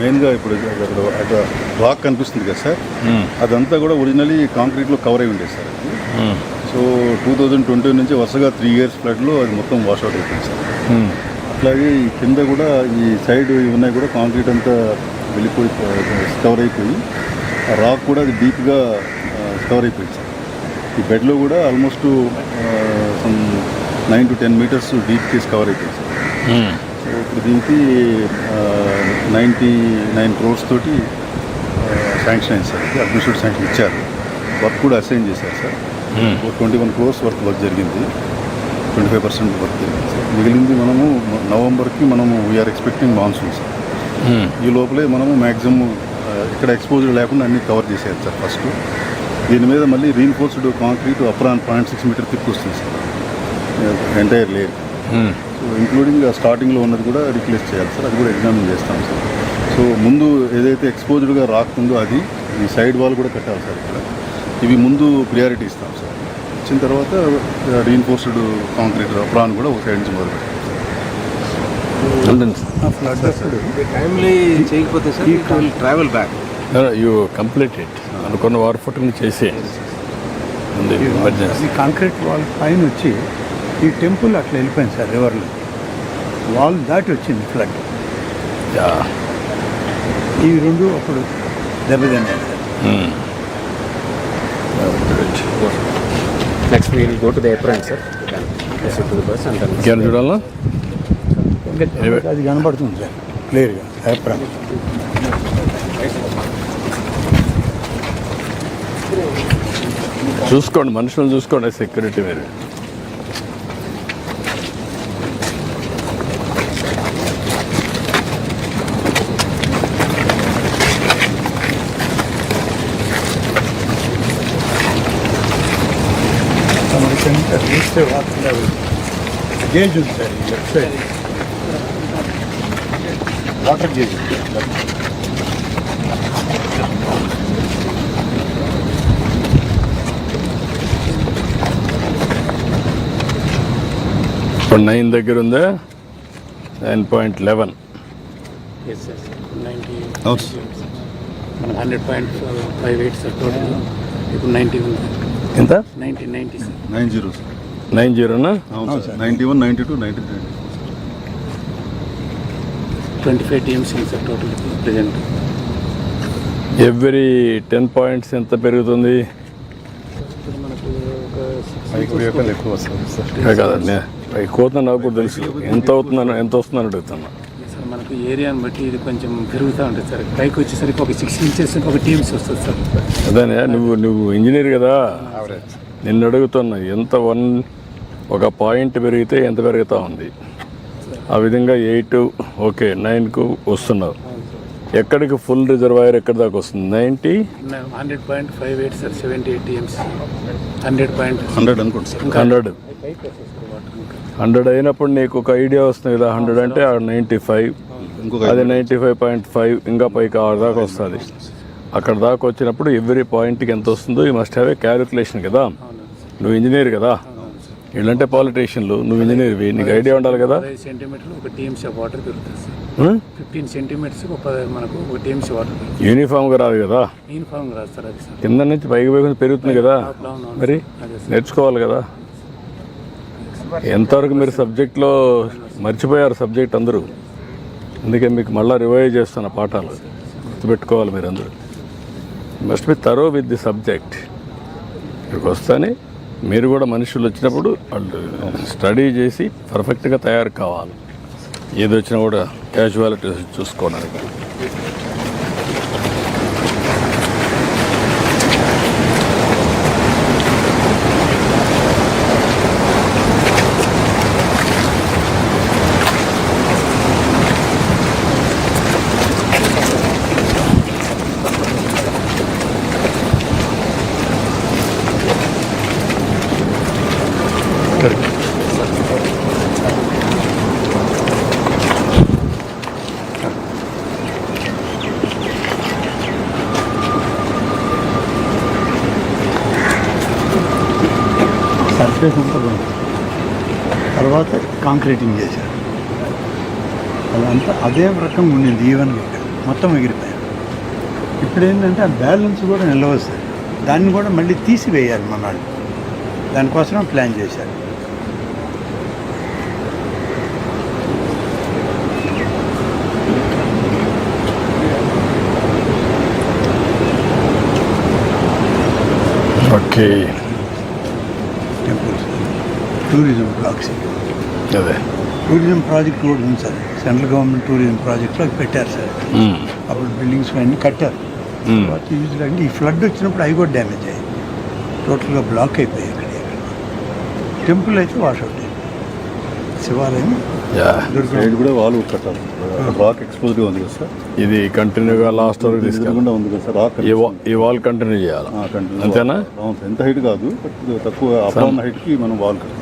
మెయిన్గా ఇప్పుడు అక్కడ రాక్ కనిపిస్తుంది కదా సార్. అదంతా కూడా ఒరిజినలీ కాంక్రీట్లో కవర్ అయి ఉండేది sir so two thousand twenty నుంచి వరుసగా త్రీ ఇయర్స్ ఫ్లడ్లో అది మొత్తం వాష్ అవుట్ అయిపోయింది సార్. అట్లాగే ఈ కింద కూడా ఈ సైడ్ ఉన్నాయి కూడా కాంక్రీట్ అంతా వెళ్ళిపోయి కవర్ అయిపోయి ఆ రాక్ కూడా అది డీప్గా కవర్ అయిపోయింది సార్. ఈ బెడ్లో కూడా almost some nine to ten metres deep case cover అయిపోయింది సార్. ఇప్పుడు దీనికి నైంటీ నైన్ క్రోర్స్ తోటి శాంక్షన్ అయింది సార్. అడ్మినిస్ట్రేట్ శాంక్షన్ ఇచ్చారు. వర్క్ కూడా అసైన్ చేశారు sir. Twenty one crores work work జరిగింది. ట్వంటీ ఫైవ్ పర్సెంట్ వర్క్ జరిగింది సార్. మిగిలింది మనము నవంబర్కి మనము వీఆర్ ఎక్స్పెక్టింగ్ మాన్సూన్ సార్. ఈ లోపలే మనము మ్యాక్సిమం ఇక్కడ ఎక్స్పోజర్ లేకుండా అన్ని కవర్ చేసేయాలి సార్ ఫస్ట్ దీని మీద మళ్ళీ reinforced concrete apron point six metre తిప్పి వస్తుంది సార్. ఎంటైర్ లేయర్ ఇంక్లూడింగ్ స్టార్టింగ్లో ఉన్నది కూడా రిప్లేస్ చేయాలి సార్. అది కూడా ఎగ్జామిన్ చేస్తాం సార్. సో ముందు ఏదైతే ఎక్స్పోజ్డ్గా రాకుందో అది ఈ సైడ్ వాల్ కూడా కట్టాలి సార్ ఇక్కడ. ఇవి ముందు ప్రియారిటీ ఇస్తాం సార్. ఇచ్చిన తర్వాత రీఇన్ఫోర్స్డ్ కాంక్రీట్ ప్రాన్ కూడా ఒక సైడ్ నుంచి మొదలు పెట్టాం travel back you complete it అనుకున్న వారు ఫుట్ని చేసేయండి. కాంక్రీట్ వాల్ పైన వచ్చి ఈ టెంపుల్ అట్లా వెళ్ళిపోయింది సార్ రివర్లో వాల్ దాటి వచ్చింది ఫ్లడ్ ఈ రెండు అప్పుడు దెబ్బతిన్నాయి. Next we'll go to the apron sir to the bus and ఇంకేమైనా చూడాలా ఇంకా అది కనబడుతుంది సార్ క్లియర్గా ఏప్రాన్ చూసుకోండి మనుషులను చూసుకోండి సెక్యూరిటీ మీరు. ఎంత చూస్తే వాటర్ గేజ్ ఉంది సార్ ఈ లెఫ్ట్ సైడ్ వాటర్ గేజ్ ఇప్పుడు నైన్ దగ్గర ఉందా? Nine point eleven hundred point five eight sir total ఇప్పుడు నైంటీ ఉంది ఎంత? Nine zero nine జీరోనా ninety one ninety two ninety three. Twenty five teams ఉంది sir total present. Every ten points ఎంత పెరుగుతుంది? ఎక్కువ వస్తుంది సార్. ఇదే కదండి. ఎక్కువ అవుతుందని నాకు కూడా తెలుసు. ఎంత అవుతుందని ఎంత వస్తుందని అడుగుతున్నా. మనకు ఏరియాని బట్టి ఇది కొంచెం పెరుగుతూ ఉంటుంది సార్. పైకి వచ్చేసరికి ఒక సిక్స్ ఇంచెస్ ఒక టీమ్స్ వస్తుంది సార్. అదేనే నువ్వు నువ్వు ఇంజనీర్ కదా? నిన్ను అడుగుతున్నా ఎంత వన్ ఒక పాయింట్ పెరిగితే ఎంత పెరుగుతూ ఉంది? ఆ విధంగా ఎయిట్ ఓకే నైన్కు వస్తున్నావు. ఎక్కడికి ఫుల్ రిజర్వాయర్ ఎక్కడి దాకా వస్తుంది? Ninety hundred point five eight sir seventy eight teams hundred point hundred అనుకోండి సార్. హండ్రెడ్ హండ్రెడ్ అయినప్పుడు నీకు ఒక ఐడియా వస్తుంది కదా హండ్రెడ్ అంటే నైంటీ ఫైవ్. ఇంకొక అది నైంటీ ఫైవ్ పాయింట్ ఫైవ్ ఇంకా పైకి ఆరు దాకా వస్తుంది. అక్కడ దాకా వచ్చినప్పుడు ఎవ్రీ పాయింట్కి ఎంత వస్తుందో ఈ మస్ట్ హ్యావ్ ఏ క్యాలిక్యులేషన్ కదా. నువ్వు ఇంజనీర్ కదా. వీళ్ళంటే పాలిటీషియన్లు నువ్వు ఇంజనీర్వి నీకు ఐడియా ఉండాలి కదా. పదహైదు సెంటీమీటర్లు ఒక టీమ్స్ ఆఫ్ వాటర్ పెరుగుతుంది సార్. హ్మ్? ఫిఫ్టీన్ సెంటీమీటర్స్ ఒక పదహైదు మనకు ఒక టీమ్స్ వాటర్ పెరుగుతుంది యూనిఫామ్గా రాదు కదా. రాదు సార్ కింద నుంచి పైకి పైకి పెరుగుతుంది కదా. మరి. నేర్చుకోవాలి కదా. ఎంతవరకు మీరు సబ్జెక్ట్లో మర్చిపోయారు సబ్జెక్ట్ అందరూ? అందుకే మీకు మళ్ళీ రివైజ్ చేస్తున్న పాఠాలు గుర్తుపెట్టుకోవాలి మీరు అందరూ must be thorough with the subject ఇక్కడికి వస్తేనే మీరు కూడా మనుషులు వచ్చినప్పుడు వాళ్ళు స్టడీ చేసి పర్ఫెక్ట్గా తయారు కావాలి. ఏది వచ్చినా కూడా క్యాజువాలిటీ చూసుకోవడానికి. సర్ఫేస్ అంతా తర్వాత కాంక్రీటింగ్ చేశారు. అదంతా అదే రకం ఉండింది ఈవెన్గా మొత్తం ఎగిరిపోయారు. ఇప్పుడు ఏంటంటే ఆ బ్యాలెన్స్ కూడా నిలవస్తుంది. దాన్ని కూడా మళ్ళీ తీసివేయాలి మన దానికోసం ప్లాన్ చేశారు. Okay tourism blocks. అదే. టూరిజం ప్రాజెక్ట్ కూడా ఉంది సార్. సెంట్రల్ గవర్నమెంట్ టూరిజం ప్రాజెక్ట్లో పెట్టారు సార్. అప్పుడు బిల్డింగ్స్ అన్నీ కట్టారు. మ్మ్. తర్వాత యూజ్ అంటే ఈ ఫ్లడ్ వచ్చినప్పుడు అవి కూడా డ్యామేజ్ అయ్యాయి. టోటల్గా బ్లాక్ అయిపోయాయి ఇక్కడ టెంపుల్ అయితే వాష్ అవుట్ అయ్యింది. శివాలయం కూడా వాళ్ళు కట్టాలి రాక్ ఎక్స్పోజ్డ్గా ఉంది కదా సార్. ఇది కంటిన్యూగా లాస్ట్ వరకు తీసుకెళ్ళి ఎదురుగుండా ఉంది కదా సార్. రాక్ ఈ వాల్ కంటిన్యూ చేయాలి. అంతేనా. ఎంత హైట్ కాదు బట్ తక్కువ అప్ డౌన్ హైట్కి మనం వాల్ కడతాం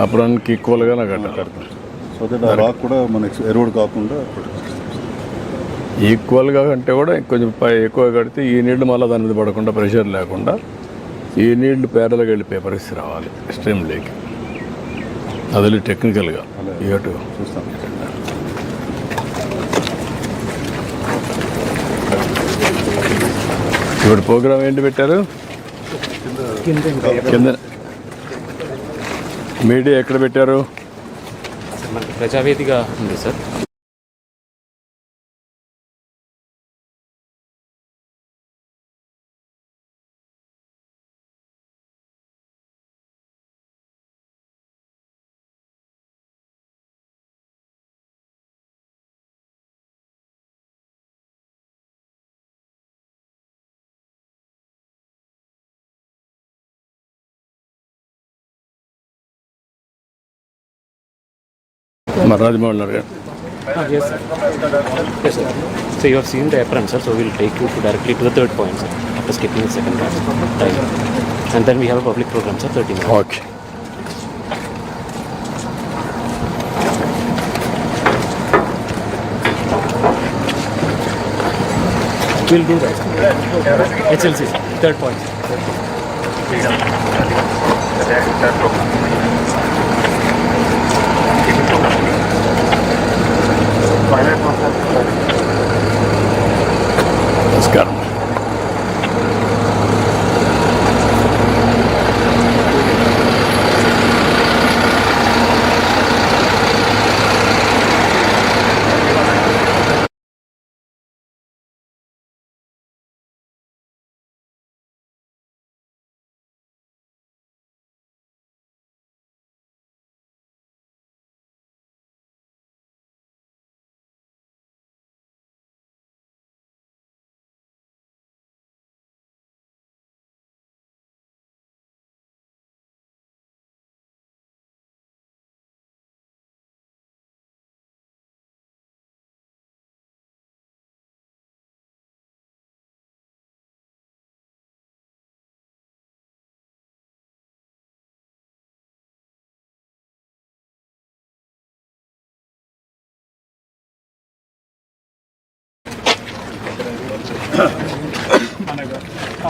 సార్. అప్పుడానికి ఈక్వల్గానే కట్టాలి కడతాం సో దట్ ఆ రాక్ కూడా మనకి కాకుండా. ఈక్వల్గా కంటే కూడా కొంచెం పై ఎక్కువ కడితే ఈ నీళ్ళు మళ్ళీ దాని మీద పడకుండా ప్రెషర్ లేకుండా ఈ నీళ్ళు పేరలకు వెళ్ళిపోయే పరిస్థితి రావాలి స్ట్రీమ్ లేక్ అది. టెక్నికల్గా ఇటు చూస్తాం. ఇప్పుడు ప్రోగ్రామ్ ఏంటి పెట్టారు? కింద. మీడియా ఎక్కడ పెట్టారు? సార్ మనకి ప్రజావేదిగా ఉంది sir. Maharaj yes, sir. Yes, sir. So you have seen the apron, sir. So we'll take you to directly to the third point, sir. After skipping the second part, right. And then we have a public program, sir. 13 minutes. Okay. We'll do that. HLC, third point. Third point.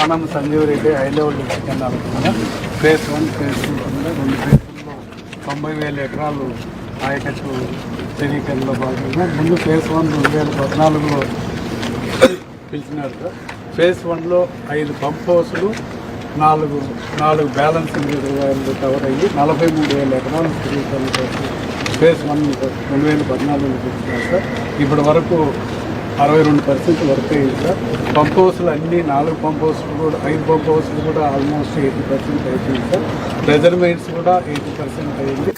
Anand Sanjeev Reddy high level canal phase one phase two కింద రెండు ఫేస్లో తొంభై వేల ఎకరాలు ఆయకట్టు స్థిరీకరణలో భాగంగా ముందు face one రెండు వేల పద్నాలుగులో పిలిచినారు. సార్ ఫేస్ వన్లో ఐదు పంప్ హౌసులు నాలుగు నాలుగు బ్యాలెన్సింగ్ రిజర్వాయర్లు కవర్ అయ్యి నలభై మూడు వేల ఎకరాలు స్థిరీకరణ ఫేస్ వన్ రెండు వేల పద్నాలుగులో పిలిచినారు సార్. ఇప్పటి వరకు అరవై రెండు పర్సెంట్ వర్క్ అయ్యింది సార్ పంప్ హౌస్లు అన్ని నాలుగు పంప్ హౌస్లు కూడా ఐదు పంప్ హౌస్లు కూడా ఆల్మోస్ట్ ఎయిటీ పర్సెంట్ అయిపోయింది సార్ రిజర్వేట్స్ కూడా ఎయిటీ పర్సెంట్ అయింది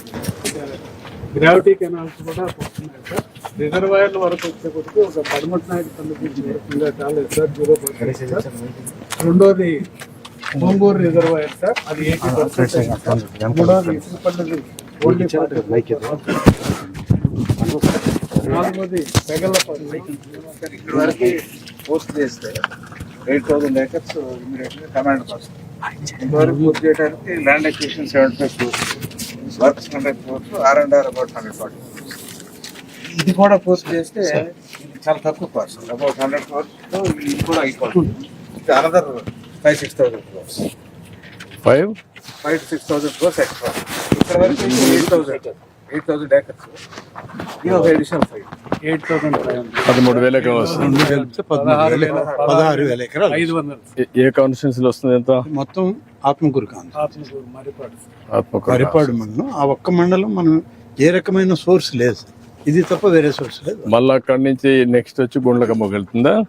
గ్రావిటీ కెనాల్స్ కూడా వస్తున్నాయి సార్ రిజర్వాయర్ల వరకు వచ్చేప్పటికి ఒక పదమూడు నాయుడు సంబంధించి వరకు ఇంకా చాలా సార్ జీరో పర్సెంట్ రెండోది పొంగూరు రిజర్వాయర్ సార్ అది ఎయిటీ పర్సెంట్ మూడోది ఇసుకపల్లి ఓన్లీ నాలుగోది పెగల్లపల్లి ఇక్కడ వరకు పోస్ట్ చేస్తే ఎయిట్ థౌసండ్ ఏకర్స్ ఇమీడియట్గా కమాండ్ వస్తుంది ఇంతవరకు పూర్తి చేయడానికి land acquisition seventy five crores works hundred crores R and R about hundred forty. ఇది కూడా పోస్ట్ చేస్తే ఇది చాలా తక్కువ కాస్ట్ అబౌట్ హండ్రెడ్ క్రోర్స్ ఇది కూడా అయిపోతుంది. Another five six thousand crores. Five? Five six thousand crores extra. ఇక్కడ వరకు eight thousand. Eight thousand acres ఇది ఒక additional five eight thousand five hundred పదమూడు వేల పదహారు వేల. ఎకరాలు. ఐదు వందలు. ఏ- కాన్స్టిట్యున్సీలో వస్తుంది ఎంత? మొత్తం ఆత్మకూరు కాదు ఆత్మకూరు మరిపాడు. పరిపాడు మండలం. ఆ ఒక్క మండలం మనం ఏ రకమైన సోర్స్ లేదు. ఇది తప్ప వేరే సోర్స్ లేదు. మళ్ళీ అక్కడి నుంచి నెక్స్ట్ వచ్చి గుండ్లకమ్మ వెళ్తుందా?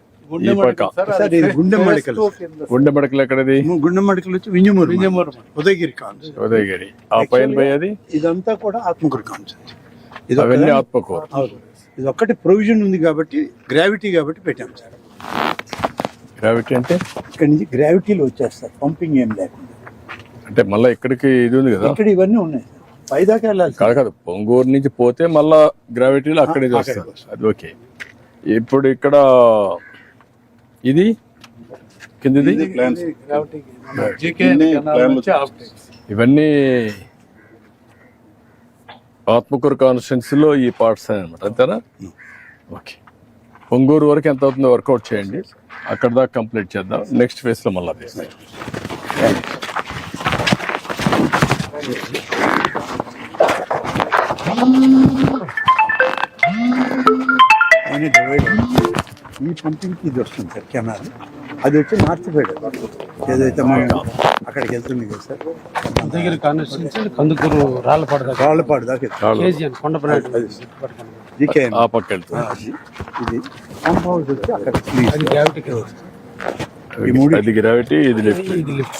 ఈ పక్క. సార్ ఇది గుండె మడికలు. గుండె మడకలు ఎక్కడది? గుండె మడికలు వచ్చి వింజమూరు వింజమూరు ఉదయగిరి కాన్స్ ఉదయగిరి. ఆ పైన పోయేది ఇదంతా కూడా ఆత్మకూరు కాన్స్ ఇది అవన్నీ ఆత్మకూరు. ఇది ఒక్కటి ప్రొవిజన్ ఉంది కాబట్టి గ్రావిటీ కాబట్టి పెట్టాం సార్. గ్రావిటీ అంటే? ఇక్కడ నుంచి గ్రావిటీలో వచ్చేస్తారు పంపింగ్ ఏం లేకుండా. అంటే మళ్ళీ ఇక్కడికి ఇది ఉంది కదా? ఇక్కడ ఇవన్నీ ఉన్నాయి పైదాకా వెళ్ళాలి. కాదు కాదు. పొంగూరు నుంచి పోతే మళ్ళా గ్రావిటీలో అక్కడే చేస్తారు వస్తుంది. అది ఓకే. ఇప్పుడు ఇక్కడ ఇది? కిందిది? ఇవన్నీ ఆత్మకూరు కాన్స్టిట్యున్సీలో ఈ పార్ట్స్ అనమాట అంతేనా? ఓకే పొంగూరు వరకు ఎంత అవుతుందో వర్కౌట్ చేయండి. అక్కడ దాకా కంప్లీట్ చేద్దాం. నెక్స్ట్ ఫేజ్లో మళ్ళీ ఆయన డివైడ్ ఈ పంపింగ్కి ఇది వస్తుంది సార్ కెనాల్ అది వచ్చి మార్చిపేట ఏదైతే మనం అక్కడికి వెళ్తుంది కదా సార్. దగ్గర కాన్స్టిట్యూన్సీ కందుకూరు రాళ్ళపాడు దగ్గర రాళ్ళపాడు దాకా కేజీఎన్ కొండపనాడు. జీకేఎం. ఆ పక్క ఇది పంప్ హౌస్ వచ్చి అక్కడ అది మూడు- అది గ్రావిటీ ఇది లెఫ్ట్ ఇది లిఫ్ట్